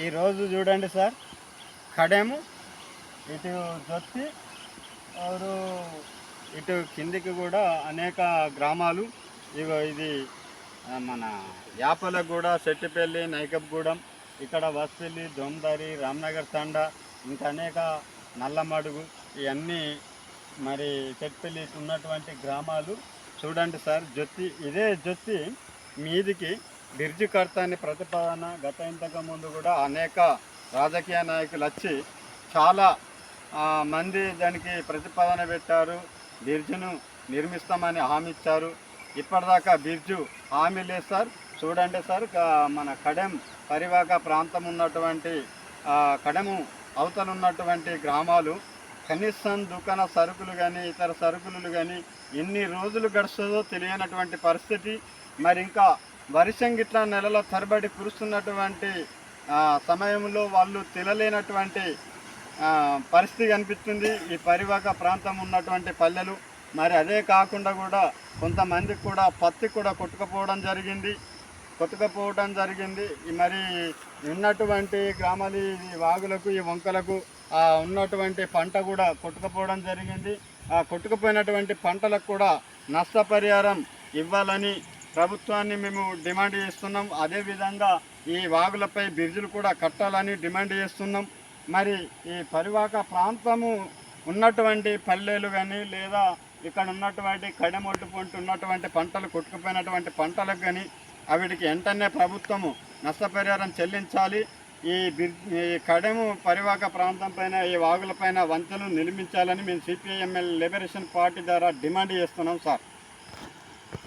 ఈరోజు చూడండి సార్. కడేము ఇటు దొత్తి ఆరు ఇటు కిందికి కూడా అనేక గ్రామాలు. ఇగో ఇది మన యాపలగూడ సెట్టిపల్లి నైకబ్గూడెం ఇక్కడ వస్పల్లి దొందరి రామ్నగర్ తండ ఇంకా అనేక నల్లమడుగు ఇవన్నీ మరి సెట్టిపల్లి ఉన్నటువంటి గ్రామాలు. చూడండి సార్ జొత్తి ఇదే జొత్తి మీదికి బిర్జు కడతాని ప్రతిపాదన గత ఇంతకు ముందు కూడా అనేక రాజకీయ నాయకులు వచ్చి చాలా మంది దానికి ప్రతిపాదన పెట్టారు. బిర్జును నిర్మిస్తామని హామీ ఇచ్చారు. ఇప్పటిదాకా బిర్జు హామీ లేదు సార్. చూడండి సార్ మన కడెం పరివాక ప్రాంతం ఉన్నటువంటి కడెము అవతల ఉన్నటువంటి గ్రామాలు కనీసం దుకాణ సరుకులు కానీ ఇతర సరుకులు కానీ ఎన్ని రోజులు గడుస్తుందో తెలియనటువంటి పరిస్థితి. మరి ఇంకా వర్షం గిట్ల నెలల తరబడి కురుస్తున్నటువంటి సమయంలో వాళ్ళు తినలేనటువంటి పరిస్థితి కనిపిస్తుంది. ఈ పరివాహక ప్రాంతం ఉన్నటువంటి పల్లెలు. మరి అదే కాకుండా కూడా కొంతమందికి కూడా పత్తి కూడా కొట్టుకుపోవడం జరిగింది. కొట్టుకుపోవడం జరిగింది. ఈ మరి ఉన్నటువంటి గ్రామాలు ఈ వాగులకు ఈ వంకలకు ఉన్నటువంటి పంట కూడా కొట్టుకుపోవడం జరిగింది. ఆ కొట్టుకుపోయినటువంటి పంటలకు కూడా నష్టపరిహారం ఇవ్వాలని ప్రభుత్వాన్ని మేము డిమాండ్ చేస్తున్నాం. అదేవిధంగా ఈ వాగులపై బ్రిడ్జులు కూడా కట్టాలని డిమాండ్ చేస్తున్నాం. మరి ఈ పరివాహక ప్రాంతము ఉన్నటువంటి పల్లెలు కానీ లేదా ఇక్కడ ఉన్నటువంటి కడెమొట్టు పొంటి ఉన్నటువంటి పంటలు కొట్టుకుపోయినటువంటి పంటలకు కానీ అవిటికి వెంటనే ప్రభుత్వము నష్టపరిహారం చెల్లించాలి. ఈ బ్రిడ్జ్ ఈ కడెము పరివాహక ప్రాంతం పైన ఈ వాగులపైన వంతెనలు నిర్మించాలని మేము సిపిఐఎంఎల్ లిబరేషన్ పార్టీ ద్వారా డిమాండ్ చేస్తున్నాం సార్.